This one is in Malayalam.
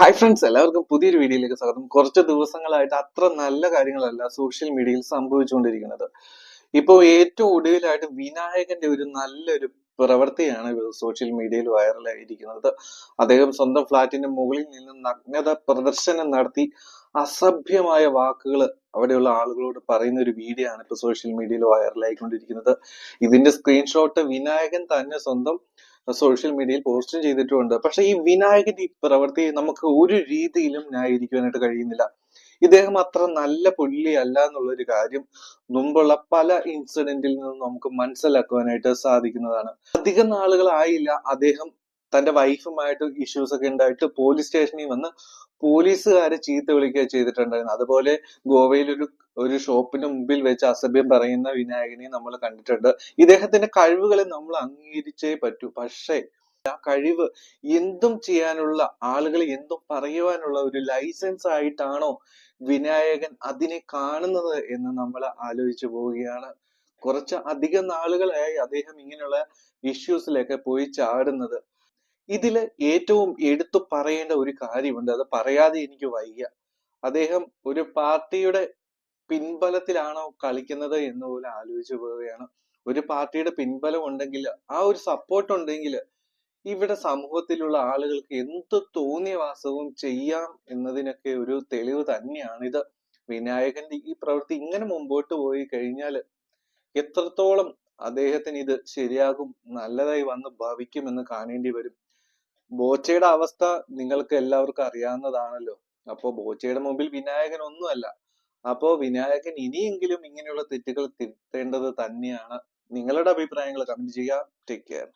ഹായ് ഫ്രണ്ട്സ് എല്ലാവർക്കും പുതിയൊരു വീഡിയോയിലേക്ക് സ്വാഗതം. കുറച്ച് ദിവസങ്ങളായിട്ട് അത്ര നല്ല കാര്യങ്ങളല്ല സോഷ്യൽ മീഡിയയിൽ സംഭവിച്ചുകൊണ്ടിരിക്കുന്നത്. ഇപ്പോൾ ഏറ്റവും ഒടുവിലായിട്ട് വിനായകന്റെ ഒരു നല്ലൊരു പ്രവൃത്തിയാണ് സോഷ്യൽ മീഡിയയിൽ വൈറലായിരിക്കുന്നത് അദ്ദേഹം സ്വന്തം ഫ്ലാറ്റിന്റെ മുകളിൽ നിന്ന് നഗ്നത പ്രദർശനം നടത്തി അസഭ്യമായ വാക്കുകൾ അവിടെയുള്ള ആളുകളോട് പറയുന്ന ഒരു വീഡിയോ ആണ് ഇപ്പൊ സോഷ്യൽ മീഡിയയിൽ വൈറലായിക്കൊണ്ടിരിക്കുന്നത് ഇതിന്റെ സ്ക്രീൻഷോട്ട് വിനായകൻ തന്നെ സ്വന്തം സോഷ്യൽ മീഡിയയിൽ പോസ്റ്റും ചെയ്തിട്ടുമുണ്ട് പക്ഷെ ഈ വിനായകന്റെ ഈ പ്രവൃത്തി നമുക്ക് ഒരു രീതിയിലും ന്യായീകരിക്കുവാനായിട്ട് കഴിയുന്നില്ല. ഇദ്ദേഹം അത്ര നല്ല പുള്ളി അല്ല എന്നുള്ള ഒരു കാര്യം മുമ്പുള്ള പല ഇൻസിഡന്റിൽ നിന്നും നമുക്ക് മനസ്സിലാക്കുവാനായിട്ട് സാധിക്കുന്നതാണ്. അധികം നാളുകളായില്ല അദ്ദേഹം തന്റെ വൈഫുമായിട്ട് ഇഷ്യൂസ് ഒക്കെ ഉണ്ടായിട്ട് പോലീസ് സ്റ്റേഷനിൽ വന്ന് പോലീസുകാരെ ചീത്ത വിളിക്കുക ചെയ്തിട്ടുണ്ടായിരുന്നു അതുപോലെ ഗോവയിൽ ഒരു ഒരു ഷോപ്പിന് മുമ്പിൽ വെച്ച് അസഭ്യം പറയുന്ന വിനായകനെ നമ്മൾ കണ്ടിട്ടുണ്ട്. ഇദ്ദേഹത്തിന്റെ കഴിവുകളെ നമ്മൾ അംഗീകരിച്ചേ പറ്റൂ. പക്ഷേ ആ കഴിവ് എന്തും ചെയ്യാനുള്ള ആളുകൾ എന്തും പറയുവാനുള്ള ഒരു ലൈസൻസ് ആയിട്ടാണോ വിനായകൻ അതിനെ കാണുന്നത് എന്ന് നമ്മൾ ആലോചിച്ചു പോവുകയാണ്. കുറച്ച് അധികം നാളുകളായി അദ്ദേഹം ഇങ്ങനെയുള്ള ഇഷ്യൂസിലൊക്കെ പോയി ചാടുന്നത്. ഇതിൽ ഏറ്റവും എടുത്തു പറയേണ്ട ഒരു കാര്യമുണ്ട്. അത് പറയാതെ എനിക്ക് വയ്യ. അദ്ദേഹം ഒരു പാർട്ടിയുടെ പിൻബലത്തിലാണോ കളിക്കുന്നത് എന്ന് പോലും ആലോചിച്ചു പോവുകയാണ്. ഒരു പാർട്ടിയുടെ പിൻബലം ഉണ്ടെങ്കിൽ ആ ഒരു സപ്പോർട്ട് ഉണ്ടെങ്കിൽ ഇവിടെ സമൂഹത്തിലുള്ള ആളുകൾക്ക് എന്ത് തോന്നിയ വാസവും ചെയ്യാം എന്നതിനൊക്കെ ഒരു തെളിവ് തന്നെയാണ് ഇത് വിനായകന്റെ ഈ പ്രവൃത്തി ഇങ്ങനെ മുമ്പോട്ട് പോയി കഴിഞ്ഞാൽ എത്രത്തോളം അദ്ദേഹത്തിന് ഇത് ശരിയാകും നല്ലതായി വന്ന് ഭവിക്കുമെന്ന് കാണേണ്ടി വരും. ബോച്ചയുടെ അവസ്ഥ നിങ്ങൾക്ക് എല്ലാവർക്കും അറിയാവുന്നതാണല്ലോ. അപ്പോ ബോച്ചയുടെ മുമ്പിൽ വിനായകൻ ഒന്നുമല്ല. അപ്പോ വിനായകൻ ഇനിയെങ്കിലും ഇങ്ങനെയുള്ള തെറ്റുകൾ തിരുത്തേണ്ടത് തന്നെയാണ് നിങ്ങളുടെ അഭിപ്രായങ്ങൾ. കമന്റ് ചെയ്യുക. Take care